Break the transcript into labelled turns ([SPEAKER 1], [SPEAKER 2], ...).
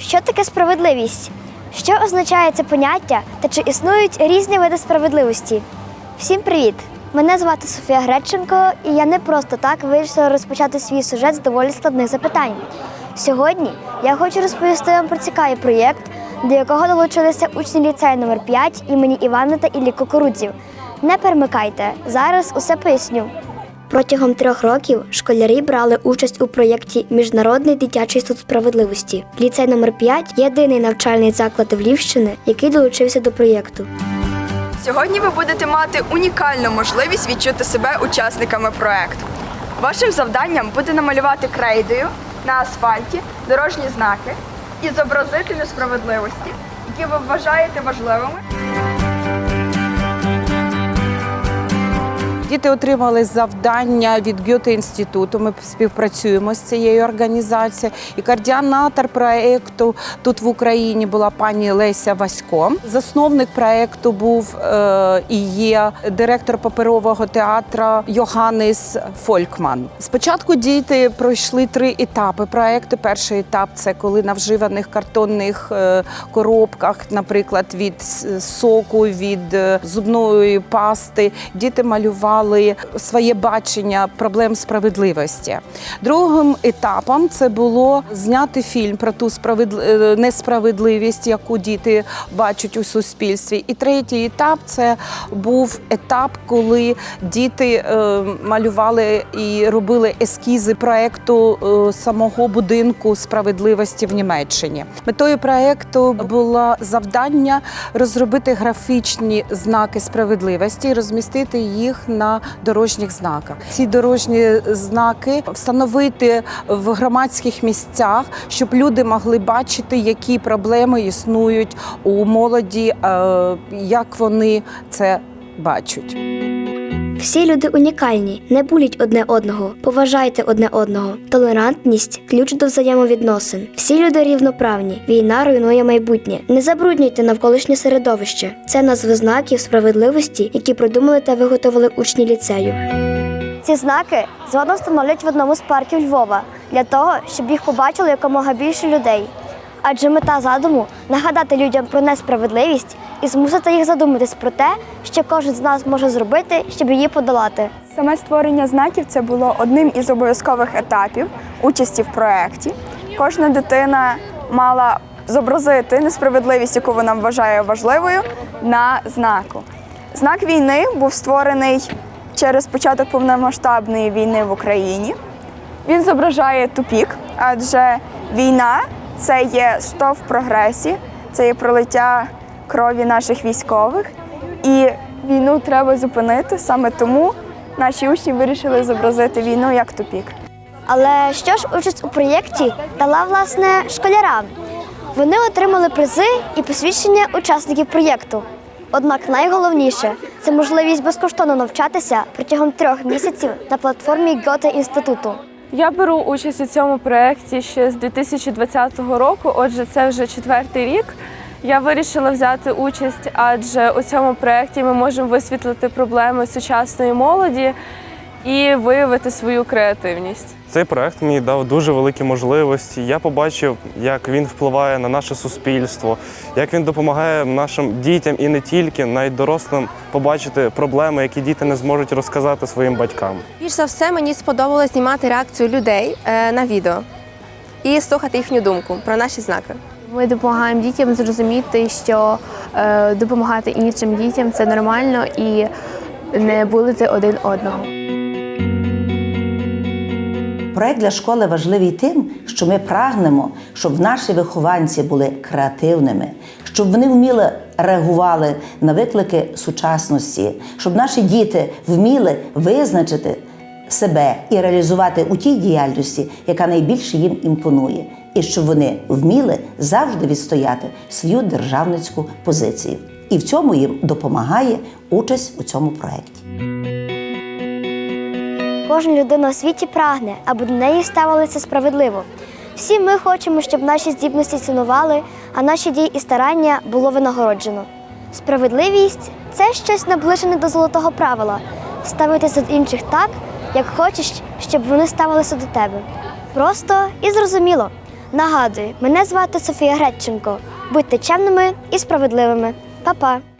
[SPEAKER 1] Що таке справедливість? Що означає це поняття та чи існують різні види справедливості? Всім привіт! Мене звати Софія Греченко, і я не просто так вирішила розпочати свій сюжет з доволі складних запитань. Сьогодні я хочу розповісти вам про цікавий проєкт, до якого долучилися учні ліцею номер 5 імені Івана та Іллі Кукурудзів. Не перемикайте, зараз усе поясню. Протягом трьох років школярі брали участь у проєкті Міжнародний дитячий суд справедливості. Ліцей номер 5 єдиний навчальний заклад Львівщини, який долучився до проєкту.
[SPEAKER 2] Сьогодні ви будете мати унікальну можливість відчути себе учасниками проекту. Вашим завданням буде намалювати крейдою на асфальті дорожні знаки і зобразити несправедливості, які ви вважаєте важливими.
[SPEAKER 3] Діти отримали завдання від Гьоте інституту. Ми співпрацюємо з цією організацією. І координатор проєкту тут в Україні була пані Леся Васько. Засновник проєкту був е, і є директор паперового театру Йоганнес Фолькман. Спочатку діти пройшли три етапи проєкту. Перший етап це коли на вживаних картонних е, коробках, наприклад, від соку, від е, зубної пасти, діти малювали своє бачення проблем справедливості. Другим етапом це було зняти фільм про ту е, несправедливість, яку діти бачать у суспільстві. І третій етап це був етап, коли діти е, малювали і робили ескізи проекту е, самого будинку справедливості в Німеччині. Метою проекту було завдання розробити графічні знаки справедливості розмістити їх на дорожніх знаках. Ці дорожні знаки встановити в громадських місцях, щоб люди могли бачити, які проблеми існують у молоді, е, як вони це бачать.
[SPEAKER 1] Всі люди унікальні, не буліть одне одного, поважайте одне одного. Толерантність ключ до взаємовідносин. Всі люди рівноправні. Війна руйнує майбутнє. Не забруднюйте навколишнє середовище. Це назви знаків справедливості, які придумали та виготовили учні ліцею. Ці знаки згодом встановлять в одному з парків Львова для того, щоб їх побачило якомога більше людей. Адже мета задуму нагадати людям про несправедливість і змусити їх задуматись про те, що кожен з нас може зробити, щоб її подолати.
[SPEAKER 2] Саме створення знаків це було одним із обов'язкових етапів участі в проєкті. Кожна дитина мала зобразити несправедливість, яку вона вважає важливою, на знаку. Знак війни був створений через початок повномасштабної війни в Україні. Він зображає тупік, адже війна це є стов в прогресі, це є пролиття крові наших військових. І війну треба зупинити. Саме тому наші учні вирішили зобразити війну як тупік.
[SPEAKER 1] Але що ж участь у проєкті дала власне школярам? Вони отримали призи і посвідчення учасників проєкту. Однак найголовніше це можливість безкоштовно навчатися протягом трьох місяців на платформі Готе інституту.
[SPEAKER 4] Я беру участь у цьому проєкті ще з 2020 року, отже, це вже четвертий рік. Я вирішила взяти участь, адже у цьому проєкті ми можемо висвітлити проблеми сучасної молоді і виявити свою креативність.
[SPEAKER 5] Цей проект мені дав дуже великі можливості. Я побачив, як він впливає на наше суспільство, як він допомагає нашим дітям і не тільки, навіть дорослим побачити проблеми, які діти не зможуть розказати своїм батькам.
[SPEAKER 6] Більш за все мені сподобалось знімати реакцію людей е, на відео і слухати їхню думку про наші знаки.
[SPEAKER 7] Ми допомагаємо дітям зрозуміти, що е, допомагати іншим дітям це нормально і не булити один одного.
[SPEAKER 8] Проект для школи важливий тим, що ми прагнемо, щоб наші вихованці були креативними, щоб вони вміли реагували на виклики сучасності, щоб наші діти вміли визначити себе і реалізувати у тій діяльності, яка найбільше їм імпонує, і щоб вони вміли завжди відстояти свою державницьку позицію. І в цьому їм допомагає участь у цьому проєкті.
[SPEAKER 1] Кожна людина у світі прагне, аби до неї ставилися справедливо. Всі ми хочемо, щоб наші здібності цінували, а наші дії і старання було винагороджено. Справедливість це щось наближене до золотого правила ставитися до інших так, як хочеш, щоб вони ставилися до тебе. Просто і зрозуміло. Нагадую, мене звати Софія Греченко. Будьте чемними і справедливими. Па-па!